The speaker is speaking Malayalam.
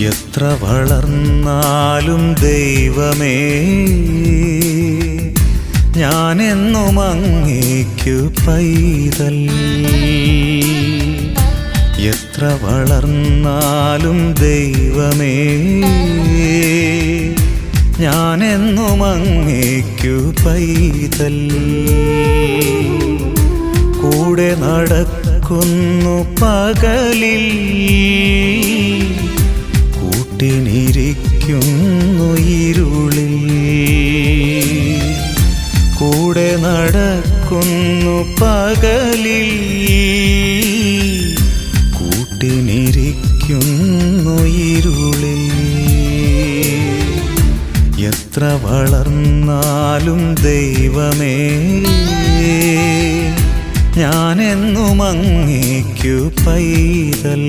എത്ര വളർന്നാലും ദൈവമേ ഞാനെന്നും അങ്ങേക്കു പൈതൽ. എത്ര വളർന്നാലും ദൈവമേ ഞാനെന്നും അങ്ങേക്കു പൈതൽ. കൂടെ നടക്കുന്നു പകലിൽ കൂട്ടിനിരിക്കുന്നു ഇരുളിൽ കൂടെ നടക്കുന്നു പകലിൽ. കൂട്ടിനിരിക്കുന്നു ഇരുളിൽ എത്ര വളർന്നാലും ദൈവമേ ഞാനെന്നും അങ്ങേക്കു പൈതൽ.